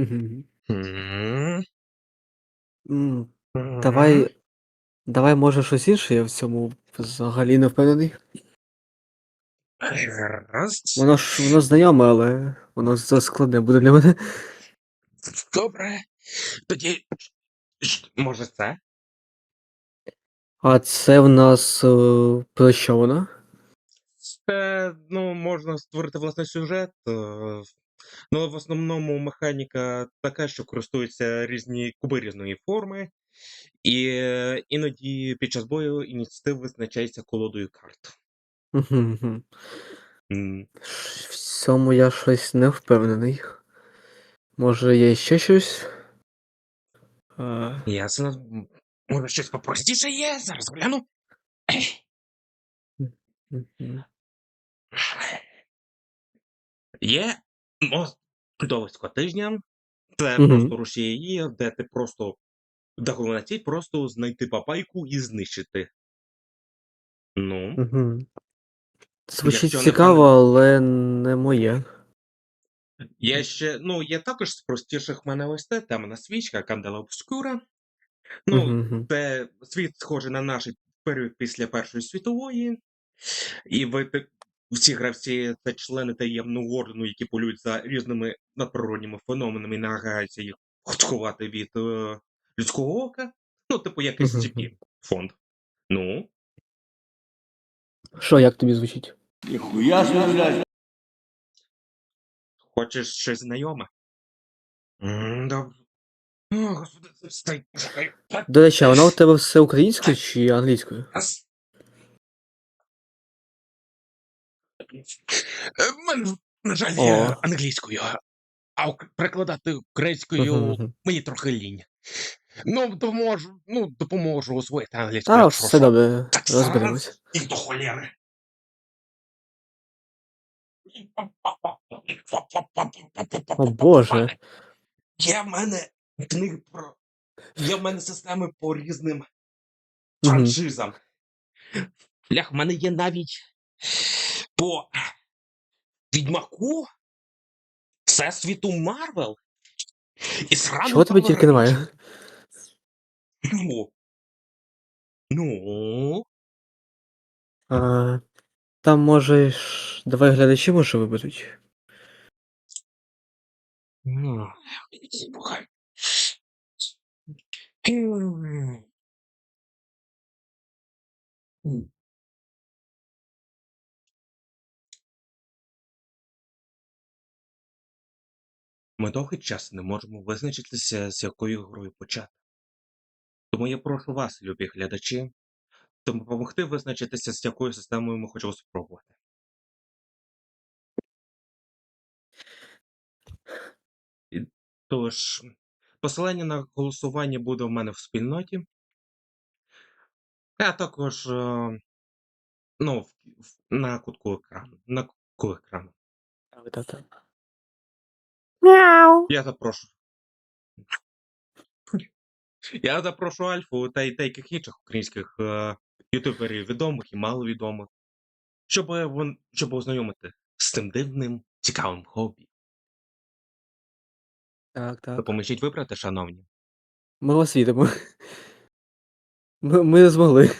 Мгм. М. М, Мгм. давай давай, може, щось інше, я в цьому взагалі не впевнений. Гаразд. Воно ж воно знайоме, але воно заскладне буде для мене. Добре. Тоді може це? А це в нас, е, про що воно? Це, ну, можна створити власний сюжет, е, ну, в основному механіка така, що користуються різні куби різної форми, і іноді під час бою ініціатива визначається колодою карт. М. В цьому я щось не впевнений. Може, є ще щось? Ясно. Може, щось попростіше є? Зараз гляну. Є чудовисько тижня. Це Мгм. просто рушії, де ти просто головна ціль просто знайти бабайку і знищити. Ну? Мгм. Звучить Якщо не цікаво, але не моє. Є ще, ну, є також з простіших в мене ось це темна свічка Candela Obscura. Ну, Мгм, мгм. це світ схожий на наш період після Першої світової, і ви всі гравці це члени таємного ордену, які полюють за різними надприродніми феноменами і намагаються їх сховати від е, людського ока. Ну, типу, як Мгм, SCP фонд. Ну? Що, як тобі звучить? Ніхуя блядь. Хочеш щось знайоме? Добре. До речі, а воно у тебе все українською чи англійською? Е, в мене, на жаль, О. англійською, а перекладати українською мені трохи лінь. Ну, допоможу, ну, допоможу освоїти англійську, якщо все добре, розберемось. і до холєри. О боже. Є в мене книги про. Є в мене системи по різним франшизам. Блях, в мене є навіть по Відьмаку, Всесвіту Марвел і Чого тебе тільки немає? Ну. Ну. А, там може давай глядачі може виберуть. М, Ми довгий час не можемо визначитися, з якою грою почати. Тому я прошу вас, любі глядачі, допомогти визначитися, з якою системою ми хочемо спробувати. Тож, посилання на голосування буде в мене в спільноті. А також, е, ну, на кутку екрану. На кутку екрану. Так, так, так. Я запрошую. Я запрошу Альфу та й деяких інших українських е, ютуберів відомих і маловідомих, щоб, вон, щоб ознайомити з цим дивним, цікавим хобі. Так, так. Допоможіть вибрати, шановні. Ми вас вітаємо. Ми ми змогли.